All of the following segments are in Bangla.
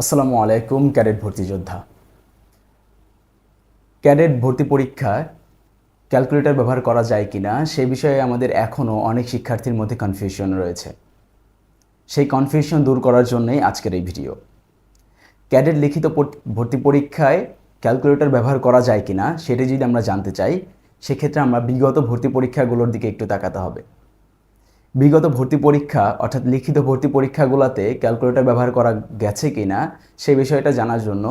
আসসালামু আলাইকুম, ক্যাডেট ভর্তি যোদ্ধা। ক্যাডেট ভর্তি পরীক্ষায় ক্যালকুলেটর ব্যবহার করা যায় কি না সে বিষয়ে আমাদের এখনও অনেক শিক্ষার্থীর মধ্যে কনফিউশন রয়েছে। সেই কনফিউশন দূর করার জন্যই আজকের এই ভিডিও ক্যাডেট লিখিত ভর্তি পরীক্ষায় ক্যালকুলেটর ব্যবহার করা যায় কি না সেটি যদি আমরা জানতে চাই, সেক্ষেত্রে আমরা বিগত ভর্তি পরীক্ষাগুলোর দিকে একটু তাকাতে হবে। বিগত ভর্তি পরীক্ষা, অর্থাৎ লিখিত ভর্তি পরীক্ষাগুলোতে ক্যালকুলেটর ব্যবহার করা গেছে কি না সেই বিষয়টা জানার জন্য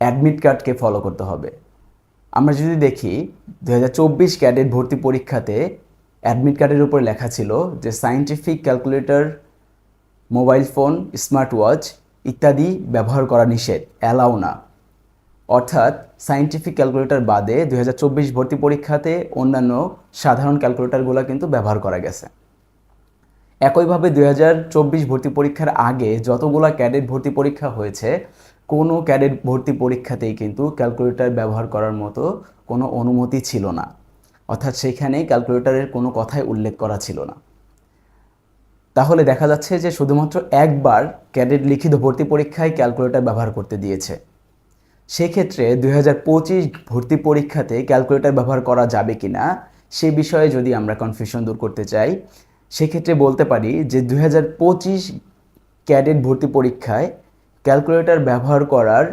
অ্যাডমিট কার্ডকে ফলো করতে হবে। আমরা যদি দেখি দু হাজার চব্বিশ ক্যাডেট ভর্তি পরীক্ষাতে অ্যাডমিট কার্ডের উপর লেখা ছিল যে scientific calculator mobile phone smart watch ইত্যাদি ব্যবহার করা নিষেধ অ্যালাউ না। অর্থাৎ সায়েন্টিফিক ক্যালকুলেটর বাদে দু হাজার চব্বিশ ভর্তি পরীক্ষাতে অন্যান্য সাধারণ ক্যালকুলেটরগুলো কিন্তু ব্যবহার করা গেছে। একইভাবে দুই হাজার চব্বিশ ভর্তি পরীক্ষার আগে যতগুলো ক্যাডেট ভর্তি পরীক্ষা হয়েছে, কোনো ক্যাডেট ভর্তি পরীক্ষাতেই কিন্তু ক্যালকুলেটর ব্যবহার করার মতো কোনো অনুমতি ছিল না। অর্থাৎ সেখানে ক্যালকুলেটরের কোনো কথাই উল্লেখ করা ছিল না। তাহলে দেখা যাচ্ছে যে শুধুমাত্র একবার ক্যাডেট লিখিত ভর্তি পরীক্ষায় ক্যালকুলেটর ব্যবহার করতে দিয়েছে। সেক্ষেত্রে দুই হাজার পঁচিশ ভর্তি পরীক্ষাতে ক্যালকুলেটর ব্যবহার করা যাবে কি না সে বিষয়ে যদি আমরা কনফিউশন দূর করতে চাই সেক্ষেত্রে বলতে পারি যে দু হাজার পঁচিশ ক্যাডেট ভর্তি পরীক্ষায় ক্যালকুলেটর ব্যবহার করার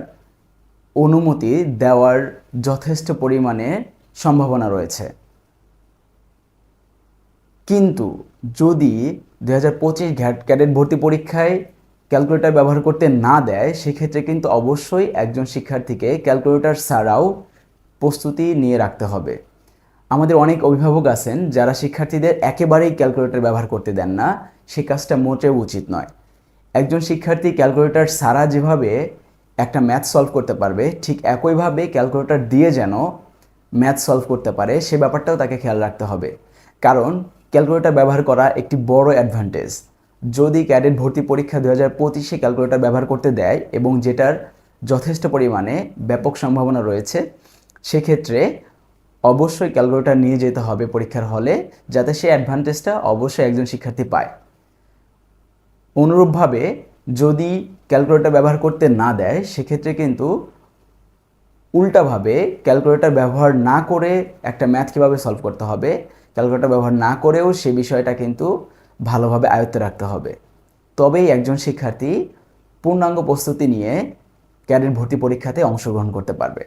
অনুমতি দেওয়ার যথেষ্ট পরিমাণে সম্ভাবনা রয়েছে। কিন্তু যদি দু হাজার পঁচিশ ক্যাডেট ভর্তি পরীক্ষায় ক্যালকুলেটর ব্যবহার করতে না দেয়, সেক্ষেত্রে কিন্তু অবশ্যই একজন শিক্ষার্থীকে ক্যালকুলেটর ছাড়াও প্রস্তুতি নিয়ে রাখতে হবে। আমাদের অনেক অভিভাবক আছেন যারা শিক্ষার্থীদের একেবারেই ক্যালকুলেটর ব্যবহার করতে দেন না, সে কাজটা মোটেও উচিত নয়। একজন শিক্ষার্থী ক্যালকুলেটর ছাড়া যেভাবে একটা ম্যাথ সলভ করতে পারবে, ঠিক একইভাবে ক্যালকুলেটর দিয়ে যেন ম্যাথ সলভ করতে পারে, সে ব্যাপারটাও তাকে খেয়াল রাখতে হবে। কারণ ক্যালকুলেটর ব্যবহার করা একটি বড় অ্যাডভান্টেজ যদি ক্যাডেট ভর্তি পরীক্ষা দু হাজার পঁচিশে ক্যালকুলেটর ব্যবহার করতে দেয় এবং যেটার যথেষ্ট পরিমাণে ব্যাপক সম্ভাবনা রয়েছে, সেক্ষেত্রে অবশ্যই ক্যালকুলেটর নিয়ে যেতে হবে পরীক্ষার হলে, যাতে সেই অ্যাডভান্টেজটা অবশ্যই একজন শিক্ষার্থী পায়। অনুরূপভাবে যদি ক্যালকুলেটর ব্যবহার করতে না দেয়, সেক্ষেত্রে কিন্তু উল্টাভাবে ক্যালকুলেটর ব্যবহার না করে একটা ম্যাথ কীভাবে সলভ করতে হবে, ক্যালকুলেটর ব্যবহার না করেও সে বিষয়টা কিন্তু ভালোভাবে আয়ত্তে রাখতে হবে। তবেই একজন শিক্ষার্থী পূর্ণাঙ্গ প্রস্তুতি নিয়ে ক্যাডেট ভর্তি পরীক্ষাতে অংশগ্রহণ করতে পারবে।